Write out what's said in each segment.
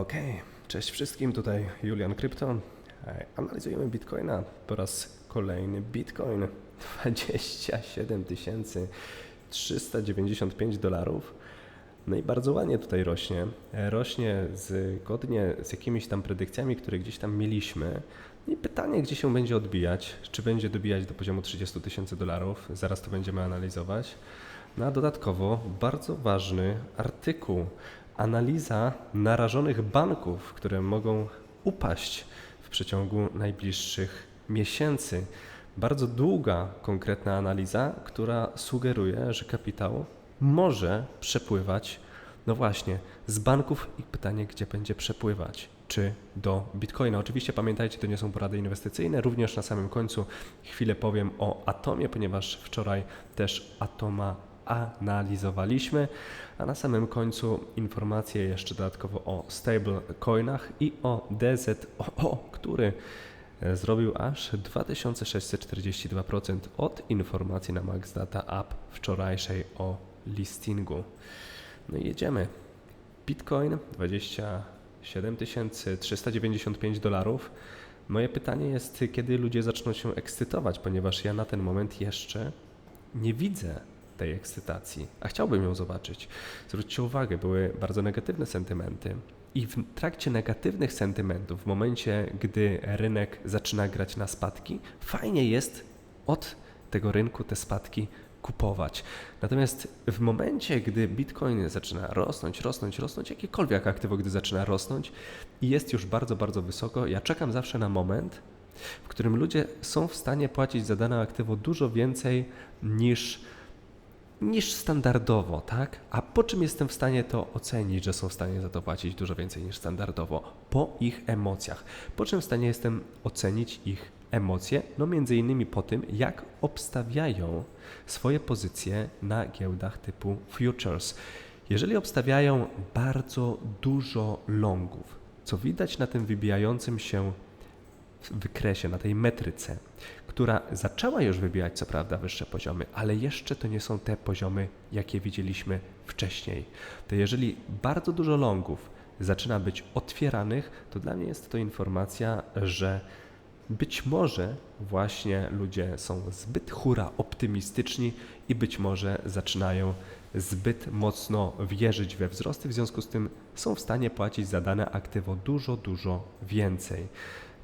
Okej, cześć wszystkim, tutaj Julian Krypto. E, Analizujemy Bitcoina po raz kolejny. Bitcoin 27 395 dolarów. No i bardzo ładnie tutaj rośnie. Rośnie zgodnie z jakimiś tam predykcjami, które gdzieś tam mieliśmy. I pytanie, gdzie się będzie odbijać? Czy będzie dobijać do poziomu 30 tysięcy dolarów? Zaraz to będziemy analizować. No a dodatkowo bardzo ważny artykuł. Analiza narażonych banków, które mogą upaść w przeciągu najbliższych miesięcy. Bardzo długa, konkretna analiza, która sugeruje, że kapitał może przepływać, no właśnie, z banków i pytanie, gdzie będzie przepływać. Czy do Bitcoina? Oczywiście pamiętajcie, to nie są porady inwestycyjne. Również na samym końcu chwilę powiem o Atomie, ponieważ wczoraj też Atoma analizowaliśmy, a na samym końcu informacje jeszcze dodatkowo o stablecoinach i o DZOO, który e, zrobił aż 2642% od informacji na Max Data App wczorajszej o listingu. No i jedziemy. Bitcoin 27 395 dolarów. Moje pytanie jest, kiedy ludzie zaczną się ekscytować, ponieważ ja na ten moment jeszcze nie widzę tej ekscytacji, a chciałbym ją zobaczyć. Zwróćcie uwagę, były bardzo negatywne sentymenty. I w trakcie negatywnych sentymentów, w momencie, gdy rynek zaczyna grać na spadki, fajnie jest od tego rynku te spadki kupować. Natomiast w momencie, gdy Bitcoin zaczyna rosnąć, rosnąć, rosnąć, jakiekolwiek aktywo, gdy zaczyna rosnąć i jest już bardzo, bardzo wysoko, ja czekam zawsze na moment, w którym ludzie są w stanie płacić za dane aktywo dużo więcej niż niż standardowo, tak? A po czym jestem w stanie to ocenić, że są w stanie za to płacić dużo więcej niż standardowo? Po ich emocjach. Po czym w stanie jestem ocenić ich emocje? No między innymi po tym, jak obstawiają swoje pozycje na giełdach typu futures. Jeżeli obstawiają bardzo dużo longów, co widać na tym wybijającym się wykresie, na tej metryce, która zaczęła już wybijać co prawda wyższe poziomy, ale jeszcze to nie są te poziomy, jakie widzieliśmy wcześniej. To jeżeli bardzo dużo longów zaczyna być otwieranych, to dla mnie jest to informacja, że być może właśnie ludzie są zbyt hura optymistyczni i być może zaczynają zbyt mocno wierzyć we wzrosty, w związku z tym są w stanie płacić za dane aktywo dużo, dużo więcej.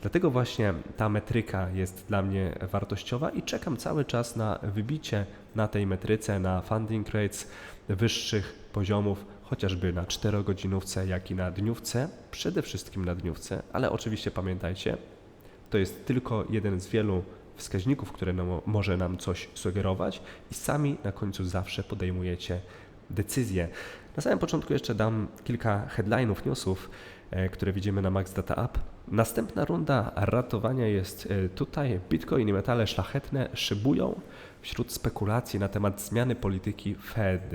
Dlatego właśnie ta metryka jest dla mnie wartościowa i czekam cały czas na wybicie na tej metryce, na funding rates wyższych poziomów, chociażby na 4-godzinówce, jak i na dniówce, przede wszystkim na dniówce, ale oczywiście pamiętajcie, to jest tylko jeden z wielu wskaźników, które może nam coś sugerować i sami na końcu zawsze podejmujecie decyzje. Na samym początku jeszcze dam kilka headline'ów, newsów, e, które widzimy na Max Data App. Następna runda ratowania jest e, tutaj. Bitcoin i metale szlachetne szybują wśród spekulacji na temat zmiany polityki Fed.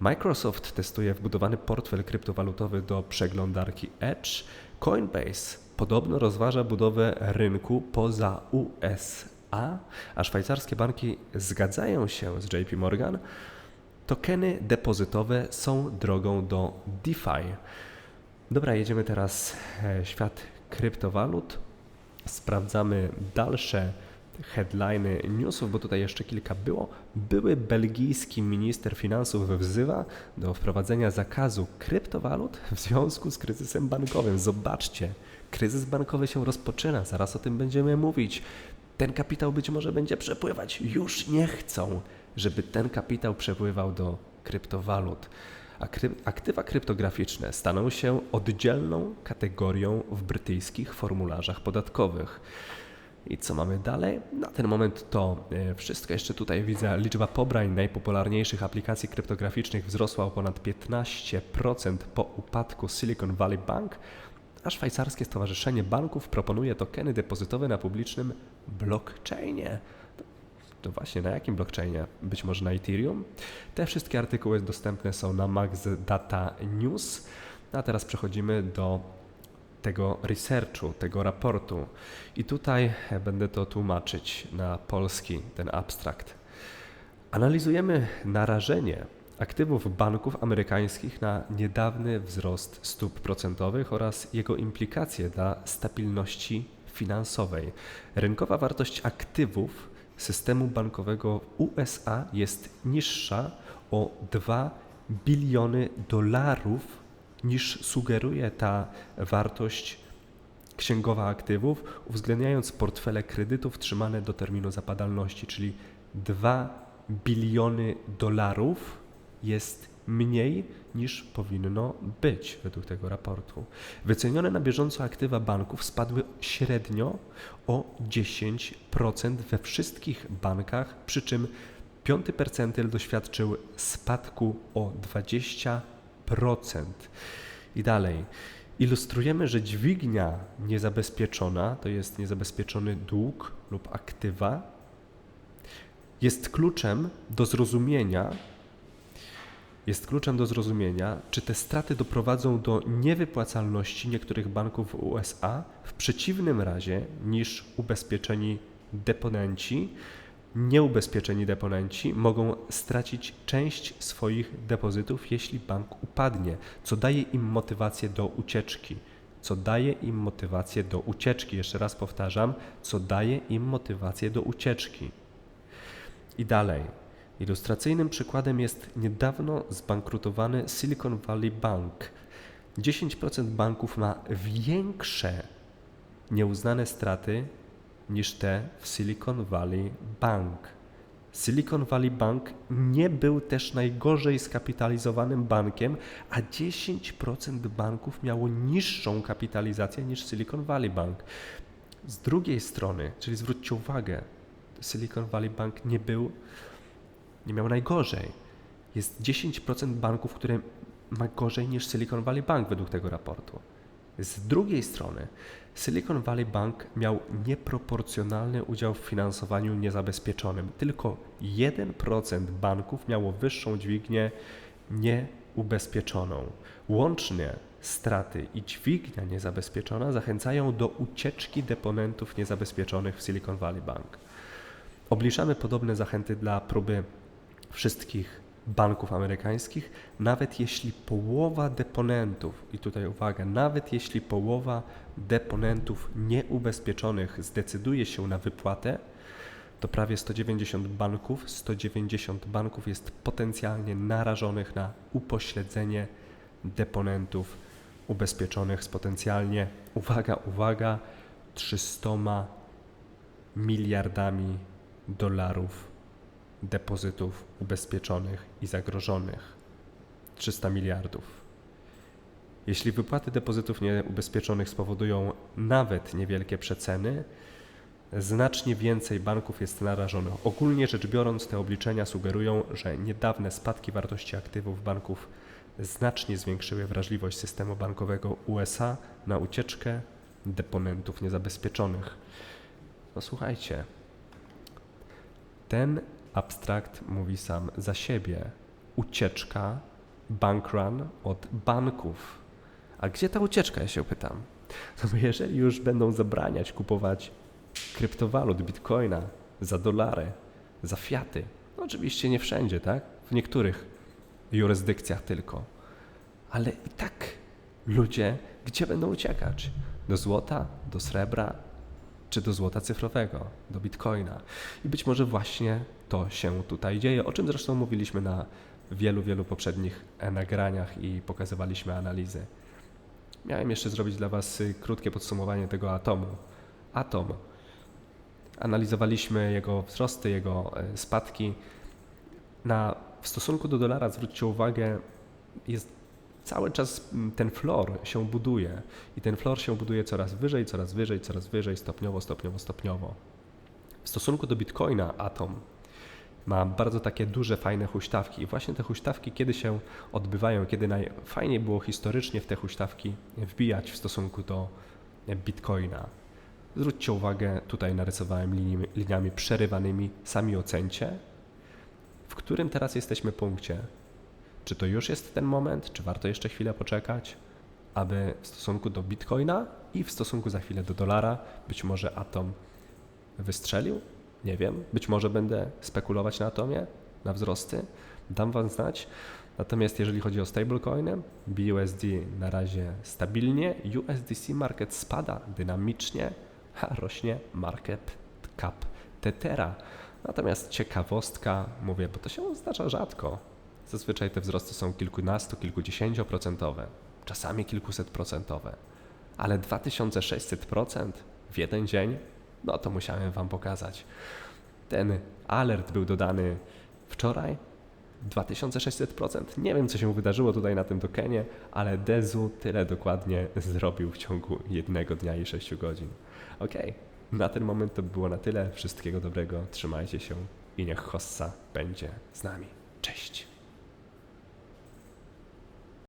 Microsoft testuje wbudowany portfel kryptowalutowy do przeglądarki Edge. Coinbase podobno rozważa budowę rynku poza USA, a szwajcarskie banki zgadzają się z JP Morgan. Tokeny depozytowe są drogą do DeFi. Dobra, jedziemy teraz e, świat kryptowalut. Sprawdzamy dalsze headliny newsów, bo tutaj jeszcze kilka było. Były belgijski minister finansów wzywa do wprowadzenia zakazu kryptowalut w związku z kryzysem bankowym. Zobaczcie, kryzys bankowy się rozpoczyna, zaraz o tym będziemy mówić. Ten kapitał być może będzie przepływać. Już nie chcą, żeby ten kapitał przepływał do kryptowalut. Aktywa kryptograficzne staną się oddzielną kategorią w brytyjskich formularzach podatkowych. I co mamy dalej? Na ten moment to e, wszystko. Jeszcze tutaj widzę, liczba pobrań najpopularniejszych aplikacji kryptograficznych wzrosła o ponad 15% po upadku Silicon Valley Bank, a szwajcarskie Stowarzyszenie Banków proponuje tokeny depozytowe na publicznym blockchainie. To właśnie na jakim blockchainie? Być może na Ethereum? Te wszystkie artykuły dostępne są na Max Data News. A teraz przechodzimy do tego researchu, tego raportu. I tutaj będę to tłumaczyć na polski, ten abstrakt. Analizujemy narażenie aktywów banków amerykańskich na niedawny wzrost stóp procentowych oraz jego implikacje dla stabilności finansowej. Rynkowa wartość aktywów systemu bankowego USA jest niższa o 2 biliony dolarów niż sugeruje ta wartość księgowa aktywów, uwzględniając portfele kredytów trzymane do terminu zapadalności, czyli 2 biliony dolarów jest mniej niż powinno być według tego raportu. Wycenione na bieżąco aktywa banków spadły średnio o 10% we wszystkich bankach, przy czym piąty percentyl doświadczył spadku o 20%. I dalej. Ilustrujemy, że dźwignia niezabezpieczona, to jest niezabezpieczony dług lub aktywa, jest kluczem do zrozumienia, jest kluczem do zrozumienia, czy te straty doprowadzą do niewypłacalności niektórych banków w USA w przeciwnym razie niż ubezpieczeni deponenci. Nieubezpieczeni deponenci mogą stracić część swoich depozytów, jeśli bank upadnie, co daje im motywację do ucieczki. Co daje im motywację do ucieczki. Jeszcze raz powtarzam, co daje im motywację do ucieczki. I dalej. Ilustracyjnym przykładem jest niedawno zbankrutowany Silicon Valley Bank. 10% banków ma większe nieuznane straty niż te w Silicon Valley Bank. Silicon Valley Bank nie był też najgorzej skapitalizowanym bankiem, a 10% banków miało niższą kapitalizację niż Silicon Valley Bank. Z drugiej strony, czyli zwróćcie uwagę, Silicon Valley Bank nie był, nie miał najgorzej. Jest 10% banków, które ma gorzej niż Silicon Valley Bank według tego raportu. Z drugiej strony, Silicon Valley Bank miał nieproporcjonalny udział w finansowaniu niezabezpieczonym. Tylko 1% banków miało wyższą dźwignię nieubezpieczoną. Łącznie straty i dźwignia niezabezpieczona zachęcają do ucieczki deponentów niezabezpieczonych w Silicon Valley Bank. Obliczamy podobne zachęty dla próby wszystkich banków amerykańskich, nawet jeśli połowa deponentów, i tutaj uwaga, nawet jeśli połowa deponentów nieubezpieczonych zdecyduje się na wypłatę, to prawie 190 banków, 190 banków jest potencjalnie narażonych na upośledzenie deponentów ubezpieczonych z potencjalnie, uwaga, uwaga, 300 miliardami dolarów depozytów ubezpieczonych i zagrożonych 300 miliardów. Jeśli wypłaty depozytów nieubezpieczonych spowodują nawet niewielkie przeceny, znacznie więcej banków jest narażonych. Ogólnie rzecz biorąc, te obliczenia sugerują, że niedawne spadki wartości aktywów banków znacznie zwiększyły wrażliwość systemu bankowego USA na ucieczkę deponentów niezabezpieczonych. No słuchajcie, ten abstrakt mówi sam za siebie. Ucieczka, bank run od banków. A gdzie ta ucieczka, ja się pytam? No bo jeżeli już będą zabraniać kupować kryptowalut, bitcoina za dolary, za fiaty, no oczywiście nie wszędzie, tak? W niektórych jurysdykcjach tylko. Ale i tak ludzie gdzie będą uciekać? Do złota, do srebra, czy do złota cyfrowego, do bitcoina. I być może właśnie to się tutaj dzieje, o czym zresztą mówiliśmy na wielu, wielu poprzednich nagraniach i pokazywaliśmy analizy. Miałem jeszcze zrobić dla Was krótkie podsumowanie tego atomu. Atom. Analizowaliśmy jego wzrosty, jego e, spadki. Na, w stosunku do dolara, zwróćcie uwagę, jest cały czas ten flor się buduje i ten flor się buduje coraz wyżej, coraz wyżej, coraz wyżej, stopniowo, stopniowo, stopniowo. W stosunku do bitcoina Atom ma bardzo takie duże, fajne huśtawki i właśnie te huśtawki kiedy się odbywają, kiedy najfajniej było historycznie w te huśtawki wbijać w stosunku do bitcoina. Zwróćcie uwagę, tutaj narysowałem liniami, liniami przerywanymi, sami ocencie, w którym teraz jesteśmy punkcie czy to już jest ten moment, czy warto jeszcze chwilę poczekać, aby w stosunku do bitcoina i w stosunku za chwilę do dolara być może atom wystrzelił? Nie wiem. Być może będę spekulować na atomie, na wzrosty. dam Wam znać. Natomiast jeżeli chodzi o stablecoiny, BUSD na razie stabilnie, USDC market spada dynamicznie, a rośnie market cap Tethera. Natomiast ciekawostka, mówię, bo to się zdarza rzadko. Zazwyczaj te wzrosty są kilkunastu, kilkudziesięcioprocentowe, czasami kilkusetprocentowe. Ale 2600% w jeden dzień, no to musiałem Wam pokazać. Ten alert był dodany wczoraj, 2600%. Nie wiem, co się wydarzyło tutaj na tym tokenie, ale Dezu tyle dokładnie zrobił w ciągu jednego dnia i 6 godzin. Ok, na ten moment to by było na tyle. Wszystkiego dobrego, trzymajcie się i niech Hossa będzie z nami. Cześć!